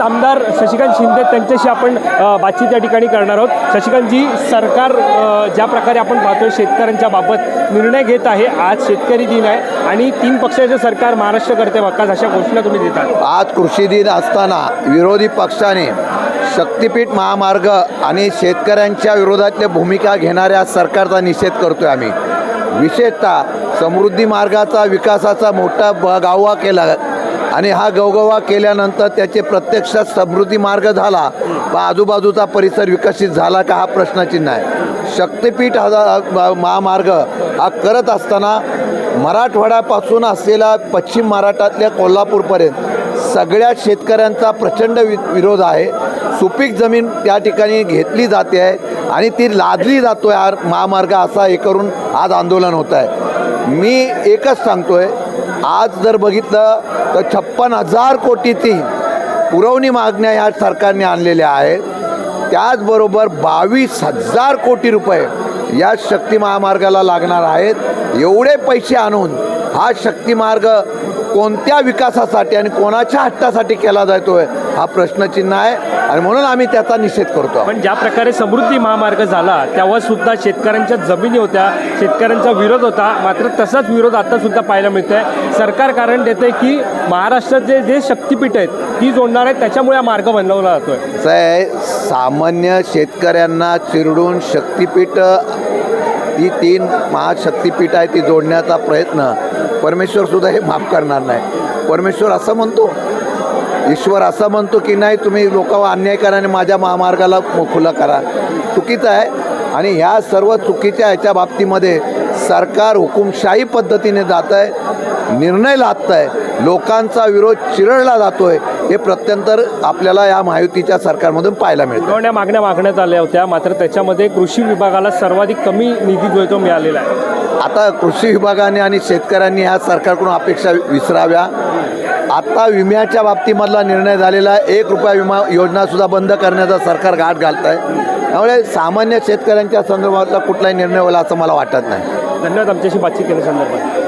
आमदार शशिकांत शिंदे त्यांच्याशी आपण बातचीत या ठिकाणी करणार आहोत. शशिकांतजी सरकार ज्या प्रकारे आपण पाहतोय शेतकऱ्यांच्या बाबत निर्णय घेत आहे आज शेतकरी दिन आहे आणि तीन पक्षाचे सरकार महाराष्ट्र करते बक्कास अशा घोषणा तुम्ही देतात. आज कृषी दिन असताना विरोधी पक्षाने शक्तिपीठ महामार्ग आणि शेतकऱ्यांच्या विरोधातल्या भूमिका घेणाऱ्या सरकारचा निषेध करतोय आम्ही. विशेषतः समृद्धी मार्गाचा विकासाचा मोठा ब गाववा केला आणि हा गवगवा केल्यानंतर त्याचे प्रत्यक्षात समृद्धी मार्ग झाला. व आजूबाजूचा परिसर विकसित झाला का हा प्रश्नचिन्ह आहे. शक्तिपीठ हा महामार्ग हा करत असताना मराठवाड्यापासून असलेला पश्चिम महाराष्ट्रातल्या कोल्हापूरपर्यंत सगळ्या शेतकऱ्यांचा प्रचंड वि विरोध आहे. सुपीक जमीन त्या ठिकाणी घेतली जाते आहे आणि ती लादली जातो आहे. महामार्ग असा हे करून आज आंदोलन होत आहे. मी एकच सांगतो आहे आज जर बघितलं तर छप्पन हजार कोटीची पुरवणी मागण्या या सरकारने आणलेल्या आहेत. त्याचबरोबर बावीस हजार कोटी रुपये या शक्ती महामार्गाला लागणार आहेत. एवढे पैसे आणून हा शक्तिमार्ग कोणत्या विकासासाठी आणि कोणाच्या हट्टासाठी केला जातोय हा प्रश्नचिन्ह आहे आणि म्हणून आम्ही त्याचा निषेध करतो. पण ज्या प्रकारे समृद्धी महामार्ग झाला तेव्हा सुद्धा शेतकऱ्यांच्या जमिनी होत्या शेतकऱ्यांचा विरोध होता मात्र तसाच विरोध आता सुद्धा पाहायला मिळतोय. सरकार कारण देते की महाराष्ट्राचे जे शक्तिपीठ आहेत ती जोडणार आहेत त्याच्यामुळे हा मार्ग बनवला जातोय. आहे सामान्य शेतकऱ्यांना चिरडून शक्तिपीठ ही तीन महाशक्तिपीठ आहे ती जोडण्याचा प्रयत्न परमेश्वरसुद्धा हे माफ करणार नाही. परमेश्वर असं म्हणतो ईश्वर असं म्हणतो की नाही तुम्ही लोकांवर अन्याय करा आणि माझ्या महामार्गाला खुलं करा. चुकीचं आहे. आणि ह्या सर्व चुकीच्या ह्याच्या बाबतीमध्ये सरकार हुकुमशाही पद्धतीने जात आहे निर्णय लादत आहे लोकांचा विरोध चिरडला आहे हे प्रत्यंतर आपल्याला या महायुतीच्या सरकारमधून पाहायला मिळतं. मागण्या मागण्यात आल्या होत्या मात्र त्याच्यामध्ये कृषी विभागाला सर्वाधिक कमी निधी जो आहे तो मिळालेला आहे. आता कृषी विभागाने आणि शेतकऱ्यांनी ह्या सरकारकडून अपेक्षा विसराव्या. आता विम्याच्या बाबतीमधला निर्णय झालेला आहे. एक रुपया विमा योजनासुद्धा बंद करण्याचा सरकार घाट घालत आहे त्यामुळे सामान्य शेतकऱ्यांच्या संदर्भातला कुठलाही निर्णय होईल असं मला वाटत नाही. धन्यवाद आमच्याशी बातचीत केल्यासंदर्भात